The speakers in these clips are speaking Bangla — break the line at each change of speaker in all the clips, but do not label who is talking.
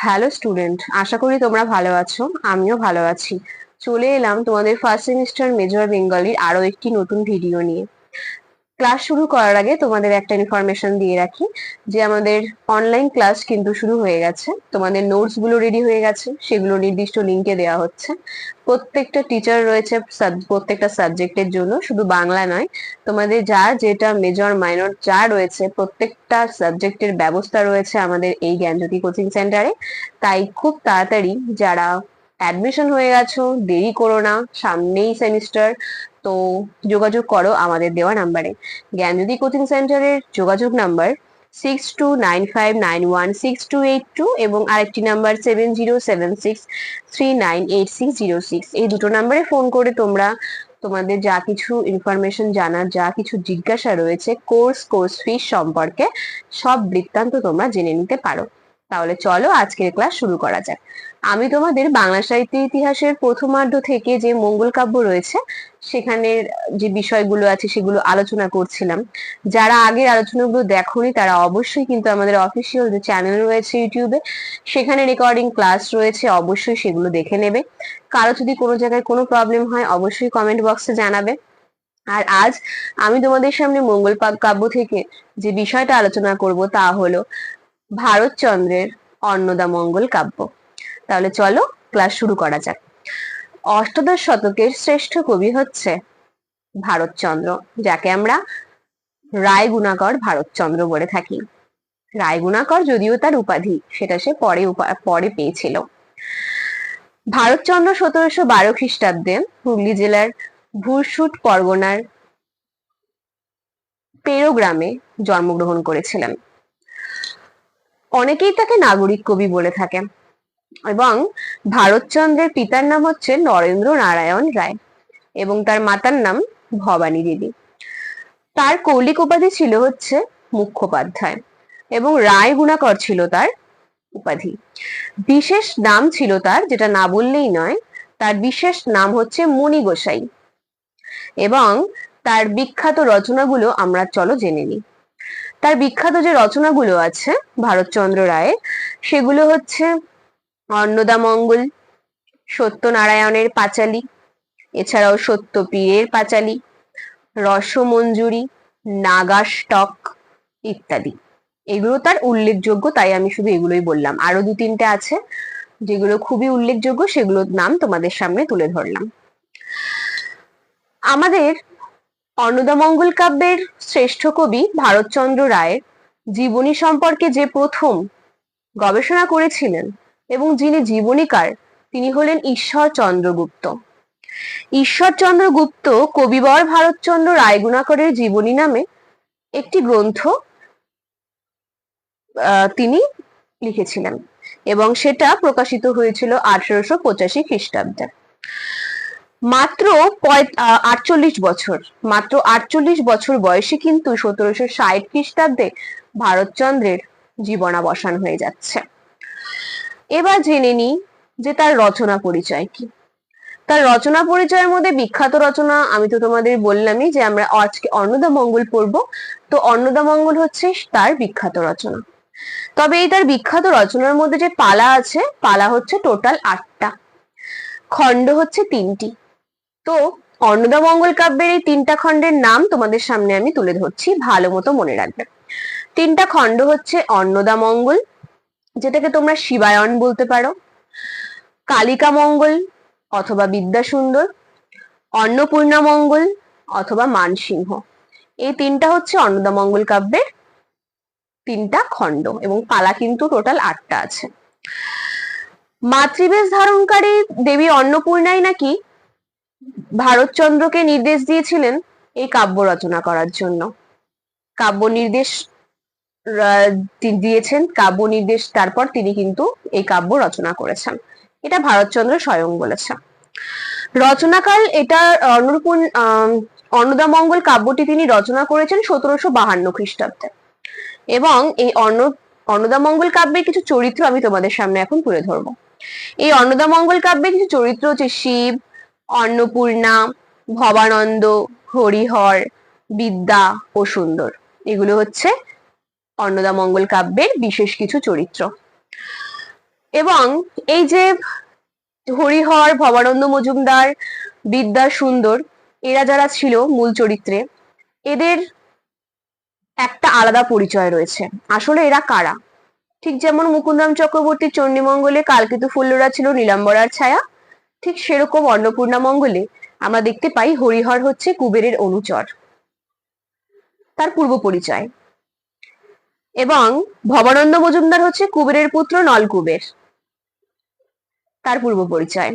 হ্যালো স্টুডেন্ট আশা করি তোমরা ভালো আছো। আমিও ভালো আছি। চলে এলাম তোমাদের ফার্স্ট সেমিস্টার মেজর বেঙ্গলির আরও একটি নতুন ভিডিও নিয়ে। ক্লাস শুরু করার আগে তোমাদের একটা ইনফরমেশন দিয়ে রাখি, যে আমাদের অনলাইন ক্লাস কিন্তু শুরু হয়ে গেছে। তোমাদের নোটসগুলো রেডি হয়ে গেছে, সেগুলো নির্দিষ্ট লিঙ্কে দেওয়া হচ্ছে। প্রত্যেকটা টিচার রয়েছে প্রত্যেকটা সাবজেক্টের জন্য, শুধু বাংলা নয়, তোমাদের যা যেটা মেজর মাইনর যা রয়েছে, প্রত্যেকটা সাবজেক্টের ব্যবস্থা রয়েছে আমাদের এই জ্ঞানজ্যোতি কোচিং সেন্টারে তাই খুব তাড়াতাড়ি যারা অ্যাডমিশন হয়ে গেছো, দেরি করো না, সামনেই সেমিস্টার তো যোগাযোগ করো আমাদের দেওয়া নাম্বারে জ্ঞানজ্যোতি কোচিং সেন্টারের যোগাযোগ number six two nine five nine one six two eight two এবং আরেকটি number seven zero seven six three nine eight six zero six এই দুটো নাম্বারে ফোন করে তোমরা তোমাদের যা কিছু ইনফরমেশন জানার, যা কিছু জিজ্ঞাসা রয়েছে কোর্স কোর্স ফিস সম্পর্কে সব বৃত্তান্ত তোমরা জেনে নিতে পারো। তাহলে চলো আজকের ক্লাস শুরু করা যাক। আমি তোমাদের বাংলা সাহিত্য ইতিহাসের প্রথমার্ধ থেকে যে মঙ্গল কাব্য রয়েছে, সেখানের যে বিষয়গুলো আছে সেগুলো আলোচনা করছিলাম। যারা আগের আলোচনাগুলো দেখোনি, তারা অবশ্যই কিন্তু আমাদের অফিসিয়াল যে চ্যানেল রয়েছে ইউটিউবে, সেখানে রেকর্ডিং ক্লাস রয়েছে, অবশ্যই সেগুলো দেখে নেবে। কারও যদি কোনো জায়গায় কোনো প্রবলেম হয়, অবশ্যই কমেন্ট বক্সে জানাবে। আর আজ আমি তোমাদের সামনে মঙ্গল কাব্য থেকে যে বিষয়টা আলোচনা করব তা হলো ভারতচন্দ্রের অন্নদা মঙ্গল কাব্য। তাহলে চলো ক্লাস শুরু করা যাক। অষ্টাদশ শতকের শ্রেষ্ঠ কবি হচ্ছে ভারতচন্দ্র যাকে আমরা রায় গুণাকর ভারতচন্দ্র বলে থাকি। রায় গুণাকর যদিও তার উপাধি, সেটা সে পরে পরে পেয়েছিল। ভারতচন্দ্র সতেরোশো বারো খ্রিস্টাব্দে হুগলি জেলার ভুরসুট পরগনার পেরো গ্রামে জন্মগ্রহণ করেছিলেন। অনেকেই তাকে নাগরিক কবি বলে থাকেন। এবং ভারতচন্দ্রের পিতার নাম হচ্ছে নরেন্দ্র নারায়ণ রায় এবং তার মাতার নাম ভবানী দেবী। তার কৌলিক উপাধি ছিল হচ্ছে মুখ্যোপাধ্যায় এবং রায় গুণাকর ছিল তার উপাধি। বিশেষ নাম ছিল তার, যেটা না বললেই নয়, তার বিশেষ নাম হচ্ছে মণি গোসাই। এবং তার বিখ্যাত রচনাগুলো আমরা চলো জেনে নিই। তার বিখ্যাত যে রচনাগুলো আছে, ভারতচন্দ্র রায়ের, সেগুলো হচ্ছে অন্নদা মঙ্গল, সত্যনারায়ণের পাঁচালী, এছাড়াও সত্যপীরের পাঁচালী, রসমঞ্জুরি নাগাস্টক ইত্যাদি। এগুলো তার উল্লেখযোগ্য, তাই আমি শুধু এগুলোই বললাম। আরও দু তিনটে আছে, যেগুলো খুবই উল্লেখযোগ্য, সেগুলোর নাম তোমাদের সামনে তুলে ধরলাম। আমাদের অন্নদামঙ্গল কাব্যের শ্রেষ্ঠ কবি ভারতচন্দ্র রায়ের জীবনী সম্পর্কে যে প্রথম গবেষণা করেছিলেন এবং যিনি জীবনীকার, তিনি হলেন ঈশ্বর চন্দ্রগুপ্ত ঈশ্বরচন্দ্র গুপ্ত কবিবর ভারতচন্দ্র রায়গুণাকরের জীবনী নামে একটি গ্রন্থ তিনি লিখেছিলেন এবং সেটা প্রকাশিত হয়েছিল আঠারোশো পঁচাশি খ্রিস্টাব্দে। মাত্র আটচল্লিশ বছর। মাত্র আটচল্লিশ বছর বয়সে কিন্তু সতেরোশো ষাট খ্রিস্টাব্দে ভারতচন্দ্রের জীবনাবসান হয়ে যাচ্ছে। এবার জেনে নিই যে তার রচনা পরিচয় কি। তার রচনা পরিচয়ের মধ্যে বিখ্যাত রচনা আমি তো তোমাদের বললামই যে আমরা আজকে অন্নদা মঙ্গল পড়ব। তো অন্নদা মঙ্গল হচ্ছে তার বিখ্যাত রচনা। তবে এই তার বিখ্যাত রচনার মধ্যে যে পালা আছে, পালা হচ্ছে টোটাল আটটা। খণ্ড হচ্ছে তিনটি। তো অন্নদা মঙ্গল কাব্যের এই তিনটা খণ্ডের নাম তোমাদের সামনে আমি তুলে ধরছি, ভালো মতো মনে রাখবে। তিনটা খণ্ড হচ্ছে অন্নদা মঙ্গল, যেটাকে তোমরা শিবায়ন বলতে পারো, কালিকা মঙ্গল অথবা বিদ্যাসুন্দর, অন্নপূর্ণা মঙ্গল অথবা মানসিংহ। এই তিনটা হচ্ছে অন্নদা মঙ্গল কাব্যের তিনটা খণ্ড এবং পালা কিন্তু টোটাল আটটা আছে। মাতৃবেশ ধারণকারী দেবী অন্নপূর্ণাই নাকি ভারতচন্দ্রকে নির্দেশ দিয়েছিলেন এই কাব্য রচনা করার জন্য। কাব্য নির্দেশ দিয়েছেন। কাব্য নির্দেশ তারপর তিনি কিন্তু এই কাব্য রচনা করেছেন। এটা ভারতচন্দ্র স্বয়ং বলেছে রচনাকাল এটা অন্নপূর্ণ অন্নদা মঙ্গল কাব্যটি তিনি রচনা করেছেন সতেরোশো বাহান্ন খ্রিস্টাব্দে। এবং এই অন্ন অন্নদা মঙ্গল কাব্যের কিছু চরিত্র আমি তোমাদের সামনে এখন তুলে ধরবো। এই অন্নদা মঙ্গল কাব্যের কিছু চরিত্র হচ্ছে শিব অন্নপূর্ণা, ভবানন্দ, হরিহর, বিদ্যা ও সুন্দর। এগুলো হচ্ছে অন্নদা মঙ্গল কাব্যের বিশেষ কিছু চরিত্র। এবং এই যে হরিহর, ভবানন্দ মজুমদার, বিদ্যা সুন্দর, এরা যারা ছিল মূল চরিত্রে, এদের একটা আলাদা পরিচয় রয়েছে। আসলে এরা কারা? ঠিক যেমন মুকুন্দরাম চক্রবর্তীর চণ্ডীমঙ্গলে কালকেতু ফুল্লরা ছিল নীলাম্বরার ছায়া ঠিক সেরকম অন্নপূর্ণা মঙ্গলে আমরা দেখতে পাই হরিহর হচ্ছে কুবেরের অনুচর, তার পূর্ব পরিচয়। এবং ভবানন্দ মজুমদার হচ্ছে কুবেরের পুত্র নলকুবের, তার পূর্ব পরিচয়।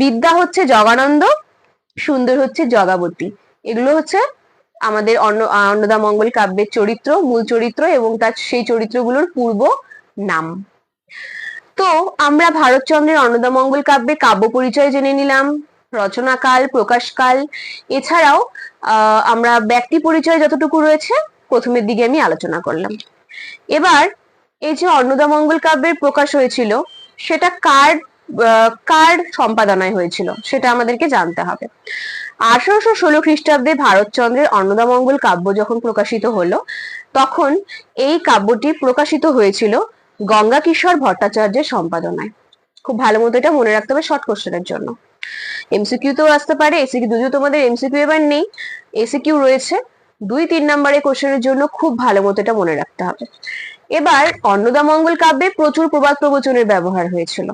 বিদ্যা হচ্ছে জগানন্দ, সুন্দর হচ্ছে জগাবতী। এগুলো হচ্ছে আমাদের অন্ন অন্নদা মঙ্গল কাব্যের চরিত্র, মূল চরিত্র এবং তার সেই চরিত্রগুলোর পূর্ব নাম। তো আমরা ভারতচন্দ্রের অন্নদা মঙ্গল কাব্যের কাব্য পরিচয় জেনে নিলাম, রচনাকাল, প্রকাশকাল, এছাড়াও আমরা ব্যক্তি পরিচয় যতটুকু রয়েছে, প্রথমের দিকে আমি আলোচনা করলাম। এবার, এই যে অন্নদা মঙ্গল কাব্যের প্রকাশ হয়েছিল, সেটা কার কার সম্পাদনায় হয়েছিল, সেটা আমাদেরকে জানতে হবে। আঠারোশো ষোলো খ্রিস্টাব্দে ভারতচন্দ্রের অন্নদামঙ্গল কাব্য যখন প্রকাশিত হলো, তখন এই কাব্যটি প্রকাশিত হয়েছিল গঙ্গা কিশোর ভট্টাচার্যের সম্পাদনায়। খুব ভালো মতো এটা মনে রাখতে হবে শর্ট কোশ্চেনের জন্য। এমসিকিউ তো আসতে পারে এসিকিউ যদিও তোমাদের এমসিকিউ এবার নেই। এসিকিউ রয়েছে, দুই তিন নম্বরের কোশ্চেনের জন্য খুব ভালো মতো এটা মনে রাখতে হবে। এবার অন্নদামঙ্গল কাব্যে প্রচুর প্রবাদ প্রবচনের ব্যবহার হয়েছিল।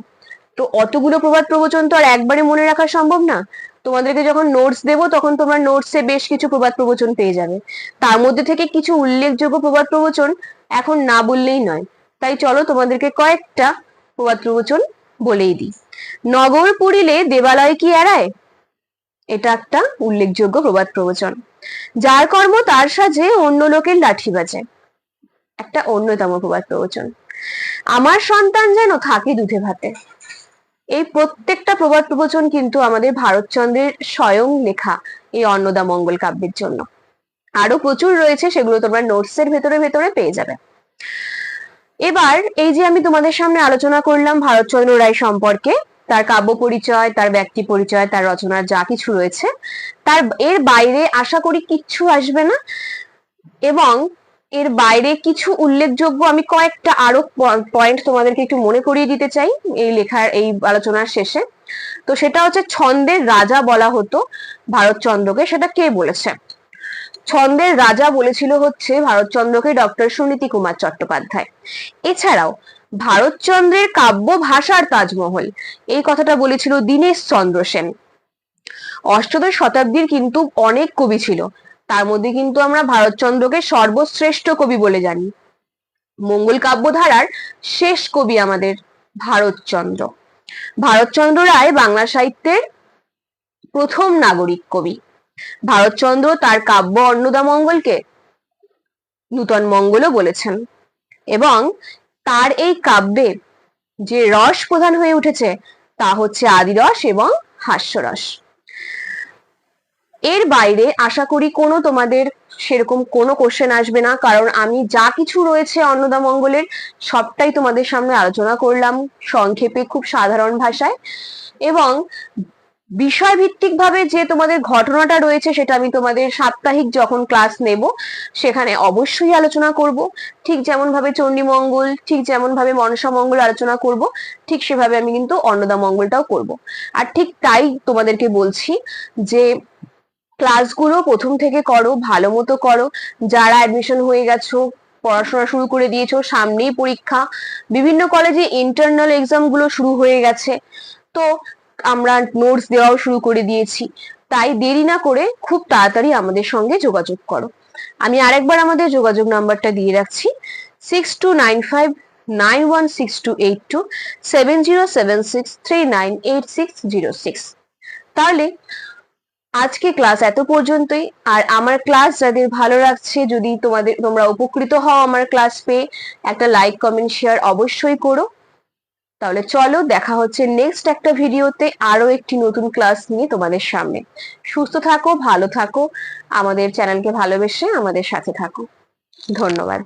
তো অতগুলো প্রবাদ প্রবচন তো আর একবারে মনে রাখা সম্ভব না। তোমাদেরকে যখন নোটস দেবো, তখন তোমরা নোটসে বেশ কিছু প্রবাদ প্রবচন পেয়ে যাবে। তার মধ্যে থেকে কিছু উল্লেখযোগ্য প্রবাদ প্রবচন এখন না বললেই নয়। তাই চলো তোমাদেরকে কয়েকটা প্রবাদ প্রবচন বলেই দিই। নগর পুরিলে দেবালয় কি এড়ায়? এটা একটা উল্লেখযোগ্য প্রবাদ প্রবচন যার কর্ম তার সাজে অন্য লোকের লাঠি বাজে। একটা অন্যতম প্রবাদ প্রবচন আমার সন্তান যেন থাকে দুধে ভাতে। এই প্রত্যেকটা প্রবাদ প্রবচন কিন্তু আমাদের ভারতচন্দ্রের স্বয়ং লেখা এই অন্নদা মঙ্গল কাব্যের জন্য। আরও প্রচুর রয়েছে, সেগুলো তোমরা নোটস এর ভেতরে ভেতরে পেয়ে যাবে। এবার এই যে আমি তোমাদের সামনে আলোচনা করলাম ভারতচন্দ্র রায় সম্পর্কে, তার কাব্য পরিচয়, তার ব্যক্তি পরিচয়, তার রচনার যা কিছু রয়েছে, তার এর বাইরে আশা করি কিচ্ছু আসবে না এবং এর বাইরে কিছু উল্লেখযোগ্য আমি কয়েকটা আরও পয়েন্ট তোমাদেরকে একটু মনে করিয়ে দিতে চাই এই লেখার, এই আলোচনার শেষে। তো সেটা হচ্ছে ছন্দের রাজা বলা হতো ভারতচন্দ্রকে সেটা কে বলেছে? ছন্দের রাজা বলেছিল হচ্ছে ভারতচন্দ্রকে ডক্টর সুনীতি কুমার চট্টোপাধ্যায়। এছাড়াও ভারতচন্দ্রের কাব্য ভাষার তাজমহল, এই কথাটা বলেছিল দীনেশ চন্দ্র সেন। অষ্টদশ শতাব্দীর কিন্তু অনেক কবি ছিল, তার মধ্যে কিন্তু আমরা ভারতচন্দ্রকে সর্বশ্রেষ্ঠ কবি বলে জানি। মঙ্গল কাব্যধারার শেষ কবি আমাদের ভারতচন্দ্র ভারতচন্দ্র রায় বাংলা সাহিত্যের প্রথম নাগরিক কবি। ভারতচন্দ্র তার কাব্য অন্নদা মঙ্গলকে নূতন মঙ্গলও বলেছেন। এবং তার এই কাব্যে যে রস প্রধান হয়ে উঠেছে, তা হচ্ছে আদিরস এবং হাস্যরস। এর বাইরে আশা করি কোনো তোমাদের সেরকম কোনো কোশ্চেন আসবে না, কারণ আমি যা কিছু রয়েছে অন্নদা মঙ্গলের, সবটাই তোমাদের সামনে আলোচনা করলাম সংক্ষেপে খুব সাধারণ ভাষায়। এবং বিষয় ভিত্তিক ভাবে যে তোমাদের ঘটনাটা রয়েছে সেটা আমি তোমাদের সাপ্তাহিক যখন ক্লাস নেব, সেখানে অবশ্যই আলোচনা করব। ঠিক যেমন ভাবে চণ্ডীমঙ্গল ঠিক যেমন ভাবে মনসা মঙ্গল আলোচনা করব, ঠিক সেভাবে আমি কিন্তু অন্নদা মঙ্গলটাও করব। আর ঠিক তাই তোমাদেরকে বলছি যে ক্লাসগুলো প্রথম থেকে করো, ভালো মতো করো। যারা অ্যাডমিশন হয়ে গেছো, পড়াশোনা শুরু করে দিয়েছ, সামনেই পরীক্ষা। বিভিন্ন কলেজে ইন্টারনাল এক্সামগুলো শুরু হয়ে গেছে। তো আমরা নোটস দেওয়াও শুরু করে দিয়েছি। তাই দেরি না করে খুব তাড়াতাড়ি আমাদের সঙ্গে যোগাযোগ করো। আমি আরেকবার আমাদের যোগাযোগ নাম্বারটা দিয়ে রাখছি। Six two nine five nine one six two eight two seven zero seven six three nine eight six zero six তাহলে আজকে ক্লাস এত পর্যন্তই। আর আমার ক্লাস যাদের ভালো লাগছে, যদি তোমাদের, তোমরা উপকৃত হও আমার ক্লাস পেয়ে, একটা লাইক কমেন্ট শেয়ার অবশ্যই করো। তাহলে চলো দেখা হচ্ছে নেক্সট একটা ভিডিওতে আরও একটি নতুন ক্লাস নিয়ে তোমাদের সামনে। সুস্থ থাকো, ভালো থাকো, আমাদের চ্যানেলকে ভালোবেসে আমাদের সাথে থাকো। ধন্যবাদ।